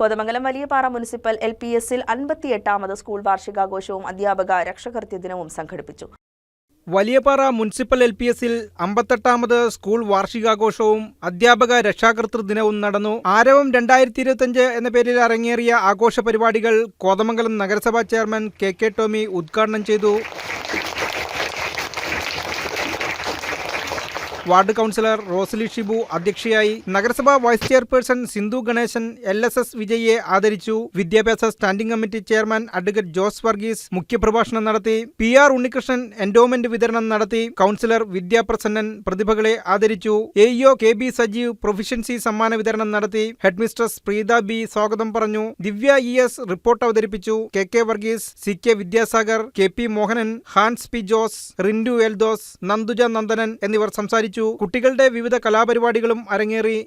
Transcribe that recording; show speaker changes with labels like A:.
A: Kothamangalam Valiyapara municipal L P എസിൽ അൻപത്തിയെട്ടാമത് school വാർഷികാഘോഷവും അധ്യാപക രക്ഷകർത്തി ദിനവും സംഘടിപ്പിച്ചു.
B: വലിയപാറ മുനിസിപ്പൽ എൽ പി എസിൽ അമ്പത്തെട്ടാമത് സ്കൂൾ വാർഷികാഘോഷവും അധ്യാപക രക്ഷാകർതൃ ദിനവും നടന്നു. ആരവം രണ്ടായിരത്തി ഇരുപത്തിയഞ്ച് എന്ന പേരിൽ അരങ്ങേറിയ ആഘോഷ പരിപാടികൾ കോതമംഗലം നഗരസഭാ ചെയർമാൻ കെ കെ ടോമി ഉദ്ഘാടനം ചെയ്തു. വാർഡ് കൗൺസിലർ റോസ്ലി ഷിബു അധ്യക്ഷയായി നഗരസഭാ vice chairperson Sindhu Ganesan L S S വിജയിയെ ആദരിച്ചു. വിദ്യാഭ്യാസ standing committee chairman advocate Jose Varghese മുഖ്യപ്രഭാഷണം നടത്തി. പി ആർ ഉണ്ണികൃഷ്ണൻ എൻഡോമെന്റ് വിതരണം നടത്തി. കൗൺസിലർ വിദ്യാപ്രസന്നൻ പ്രതിഭകളെ ആദരിച്ചു. A E O K B Sajeev proficiency സമ്മാന വിതരണം നടത്തി. ഹെഡ്മിസ്ട്രസ് പ്രീത ബി സ്വാഗതം പറഞ്ഞു. ദിവ്യ ഇ എസ് റിപ്പോർട്ട് അവതരിപ്പിച്ചു. K K Varghese C K Vidyasagar K P Mohanan Hans P Jose Rindu Eldhose Nanduja Nandanan എന്നിവർ സംസാരിച്ചു. കുട്ടികളുടെ വിവിധ കലാപരിപാടികളും അരങ്ങേറി.